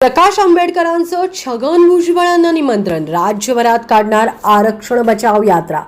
प्रकाश आंबेडकरांचं छगन भुजबळांना निमंत्रण. राज्यभरात काढणार आरक्षण बचाव यात्रा.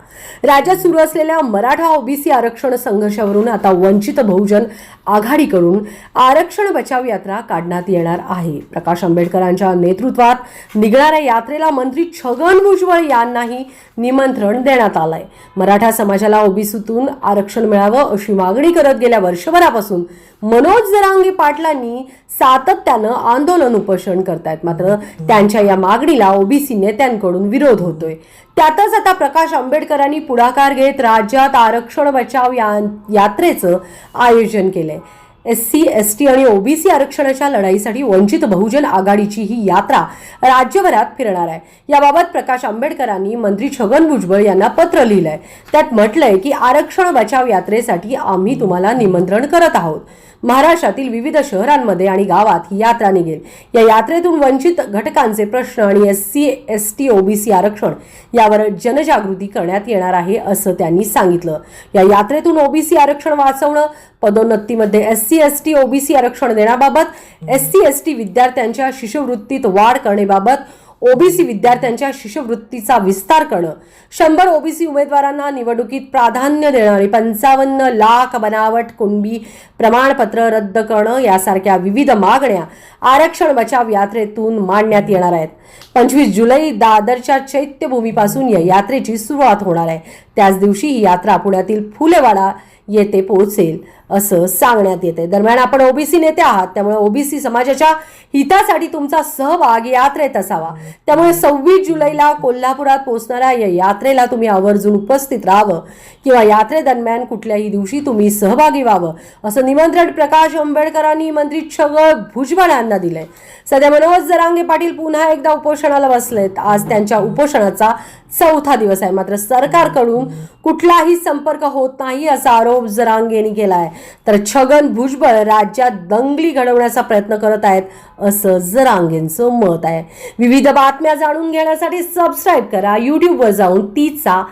राज्यात सुरू असलेल्या मराठा ओबीसी आरक्षण संघर्षावरून आता वंचित बहुजन आघाडीकडून आरक्षण बचाव यात्रा काढण्यात येणार आहे. प्रकाश आंबेडकरांच्या नेतृत्वात निघणाऱ्या यात्रेला मंत्री छगन भुजबळ यांनाही निमंत्रण देण्यात आलंय. मराठा समाजाला ओबीसीतून आरक्षण मिळावं अशी मागणी करत गेल्या वर्षभरापासून मनोज जरांगे पाटलांनी सातत्यानं आंदोलन उपोषण करतायत. मात्र त्यांच्या या मागणीला ओबीसी नेत्यांकडून विरोध होतोय. त्यातच आता प्रकाश आंबेडकरांनी पुढाकार घेत राज्यात आरक्षण बचाव या- यात्रेचं आयोजन केलंय. एस सी एस टी आणि ओबीसी आरक्षणाच्या लढाईसाठी वंचित बहुजन आघाडीची ही यात्रा राज्यभरात फिरणार आहे. याबाबत प्रकाश आंबेडकरांनी मंत्री छगन भुजबळ यांना पत्र लिहिलंय. त्यात म्हटलंय की आरक्षण बचाव यात्रेसाठी आम्ही तुम्हाला निमंत्रण करत आहोत. महाराष्ट्रातील विविध शहरांमध्ये आणि गावात ही यात्रा निघेल. या यात्रेतून वंचित घटकांचे प्रश्न आणि S C S T OBC आरक्षण यावर जनजागृती करण्यात येणार आहे असं त्यांनी सांगितलं. या यात्रेतून ओबीसी आरक्षण वाचवणं पदोन्नतीमध्ये S C S T OBC आरक्षण देण्याबाबत एस सी एस टी विद्यार्थ्यांच्या शिष्यवृत्तीत वाढ करण्याबाबत ओबीसी विद्यार्थ्यांच्या शिष्यवृत्तीचा विस्तार करणं. शंभर ओबीसी उमेदवारांना निवडणुकीत प्राधान्य देणं आणि पंचावन्न लाख बनावट कुणबी प्रमाणपत्र रद्द करणं यासारख्या विविध मागण्या आरक्षण बचाव यात्रेतून मांडण्यात येणार आहेत. पंचवीस जुलै दादरच्या चैत्यभूमीपासून या यात्रेची सुरुवात होणार आहे. त्याच दिवशी ही यात्रा पुण्यातील फुलेवाडा येथे पोहोचेल असं सांगण्यात येते दरम्यान आपण ओबीसी नेते आहात त्यामुळे ओबीसी समाजाच्या हितासाठी तुमचा सहभाग यात्रेत असावा. त्यामुळे सव्वीस जुलैला कोल्हापुरात पोहोचणाऱ्या या यात्रेला तुम्ही आवर्जून उपस्थित राहावं किंवा यात्रेदरम्यान कुठल्याही दिवशी तुम्ही सहभागी व्हावं असं निमंत्रण प्रकाश आंबेडकरांनी मंत्री छगळ भुजबळ यांना दिलंय. सध्या मनोज जरांगे पाटील पुन्हा एकदा उपोषणाला बसलेत. आज त्यांच्या उपोषणाचा चौथा दिवस आहे. मात्र सरकारकडून कुठलाही संपर्क होत नाही असा आरोप जरांगेंनी केला आहे तर छगन भुजबळ राज्यात दंगली घडवण्याचा प्रयत्न करत आहेत असं जरांगेंचं मत आहे. विविध बातम्या जाणून घेण्यासाठी सबस्क्राईब करा. यूट्यूबवर जाऊन तीचा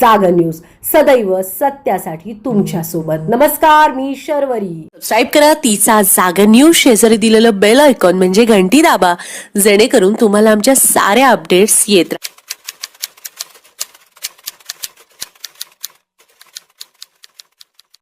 जाग न्यूज सदैव सत्यासाठी तुमच्यासोबत नमस्कार मी शर्वरी. सबस्क्राईब करा तिचा जागा न्यूज शेजारी दिलेलं बेल आयकॉन म्हणजे घंटी दाबा. जेणेकरून तुम्हाला आमच्या साऱ्या अपडेट्स येत राहतील